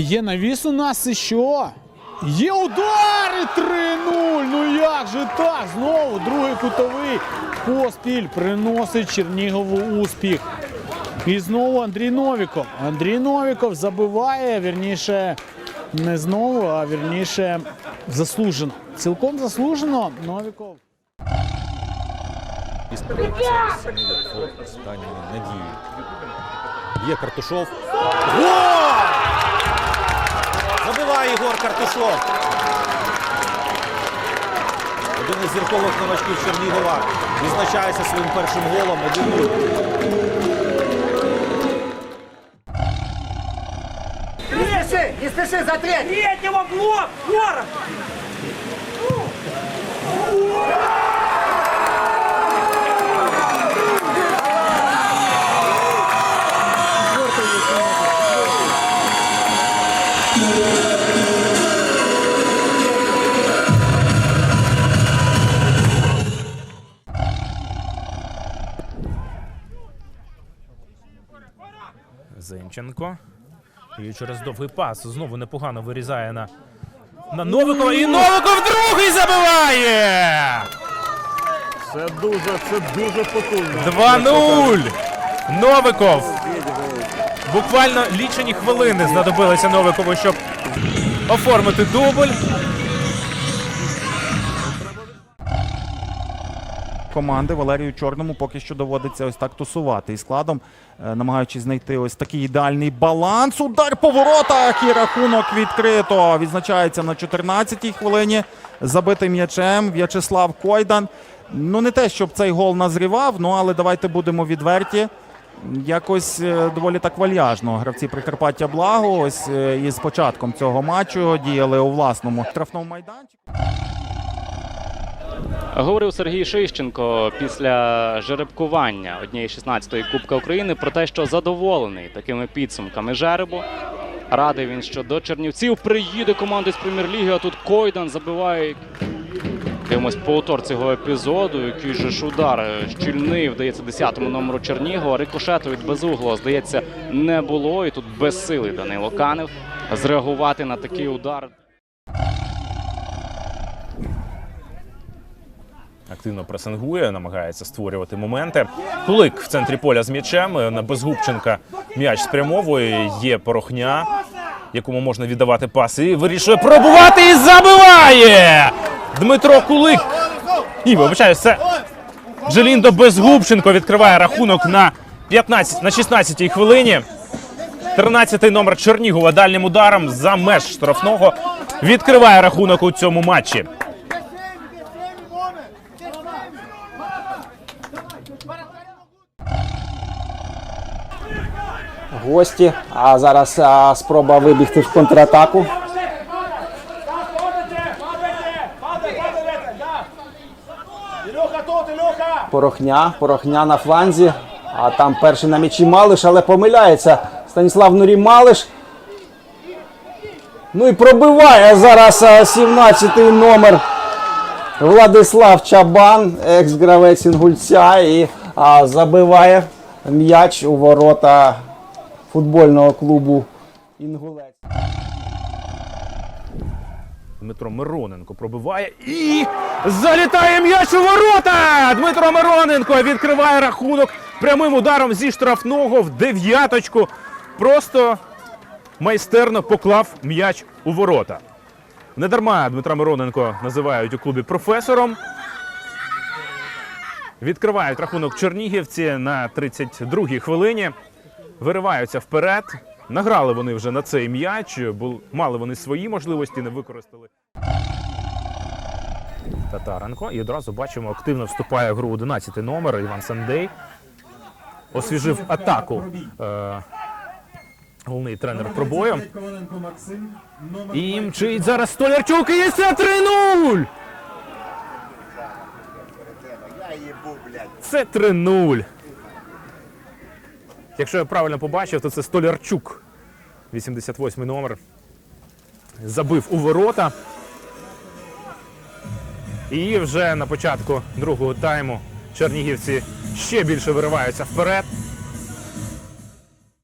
Є навіс у нас і що? Є удари 3-0. Ну як же так? Знову другий кутовий поспіль приносить Чернігову успіх. І знову Андрій Новіков. Андрій Новіков забиває, вірніше, не знову, а вірніше заслужено. Цілком заслужено Новіков. І сподівається самі Верхов останньою надією. Є Картушов. Гол! Забиває Ігор Картушов. Один із зіркових новачків Чернігова відзначається своїм першим голом 1-0. Не спеши, не спеши, за! Третьего в лоб! Ворон! Зинченко. І через довгий пас знову непогано вирізає на, на Новикова. І Новиков другий забиває! Це дуже, це дуже потужно. 2-0! Новиков! Буквально лічені хвилини знадобилися Новикову, щоб оформити дубль. Команди Валерію Чорному поки що доводиться ось так тусувати і складом, е, намагаючись знайти ось такий ідеальний баланс. Удар по воротах і рахунок відкрито. Відзначається на 14-й хвилині забитим м'ячем В'ячеслав Койдан. Ну не те, щоб цей гол назрівав, ну але давайте будемо відверті. Якось е, доволі так вальяжно гравці Прикарпаття Благо ось е, із початком цього матчу діяли у власному штрафному майданчику. Говорив Сергій Шищенко після жеребкування однієї 16-ї Кубка України про те, що задоволений такими підсумками жеребу. Радий він, що до Чернівців приїде команда з прем'єр-ліги, а тут Койдан забиває. Дивимось повтор цього епізоду. Який же ж удар щільний, вдається 10-му номеру Чернігова. Рикошету від безуглого, здається, не було. І тут безсилий Данило Канев зреагувати на такий удар. Активно пресингує, намагається створювати моменти. Кулик в центрі поля з м'ячем. На Безгубченка м'яч спрямовує. Є порохня, якому можна віддавати паси. І вирішує пробувати і забиває! Дмитро Кулик. Ні, вибачаюсь, це Джеліндо Безгубченко відкриває рахунок на 15, на 16-й хвилині. 13-й номер Чернігова дальнім ударом за меж штрафного відкриває рахунок у цьому матчі. Гості. А зараз а, спроба вибігти в контратаку. Порохня, порохня на фланзі. А там перший на м'ячі Малиш, але помиляється. Станіслав Нурі Малиш. Ну і пробиває зараз 17-й номер Владислав Чабан, екс-гравець Інгульця, і а, забиває м'яч у ворота футбольного клубу Інгулець. Дмитро Мироненко пробиває і залітає м'яч у ворота! Дмитро Мироненко відкриває рахунок прямим ударом зі штрафного в дев'яточку. Просто майстерно поклав м'яч у ворота. Недарма Дмитра Мироненко називають у клубі професором. Відкривають рахунок чернігівці на 32-й хвилині. Вириваються вперед. Награли вони вже на цей м'яч, мали вони свої можливості, не використали. Татаренко. І одразу бачимо, активно вступає в гру 11 номер Іван Сандей. Освіжив атаку. Е- головний тренер пробою. І мчить зараз Столярчук і це 3-0! Це 3-0. Якщо я правильно побачив, то це Столярчук. 88 номер. Забив у ворота. І вже на початку другого тайму чернігівці ще більше вириваються вперед.